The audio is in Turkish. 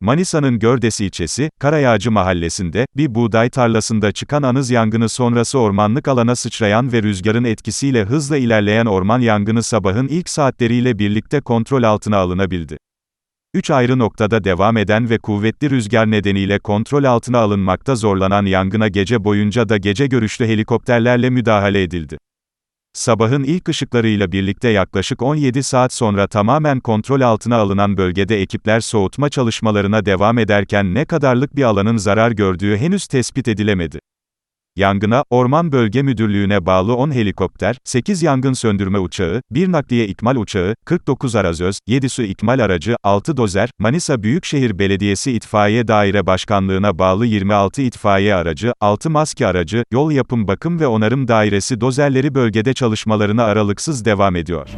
Manisa'nın Gördesi ilçesi, Karayağcı mahallesinde, bir buğday tarlasında çıkan anız yangını sonrası ormanlık alana sıçrayan ve rüzgarın etkisiyle hızla ilerleyen orman yangını sabahın ilk saatleriyle birlikte kontrol altına alınabildi. Üç ayrı noktada devam eden ve kuvvetli rüzgar nedeniyle kontrol altına alınmakta zorlanan yangına gece boyunca da gece görüşlü helikopterlerle müdahale edildi. Sabahın ilk ışıklarıyla birlikte yaklaşık 17 saat sonra tamamen kontrol altına alınan bölgede ekipler soğutma çalışmalarına devam ederken ne kadarlık bir alanın zarar gördüğü henüz tespit edilemedi. Yangına, Orman Bölge Müdürlüğü'ne bağlı 10 helikopter, 8 yangın söndürme uçağı, 1 nakliye ikmal uçağı, 49 arazöz, 7 su ikmal aracı, 6 dozer, Manisa Büyükşehir Belediyesi İtfaiye Daire Başkanlığı'na bağlı 26 itfaiye aracı, 6 maske aracı, yol yapım bakım ve onarım dairesi dozerleri bölgede çalışmalarına aralıksız devam ediyor.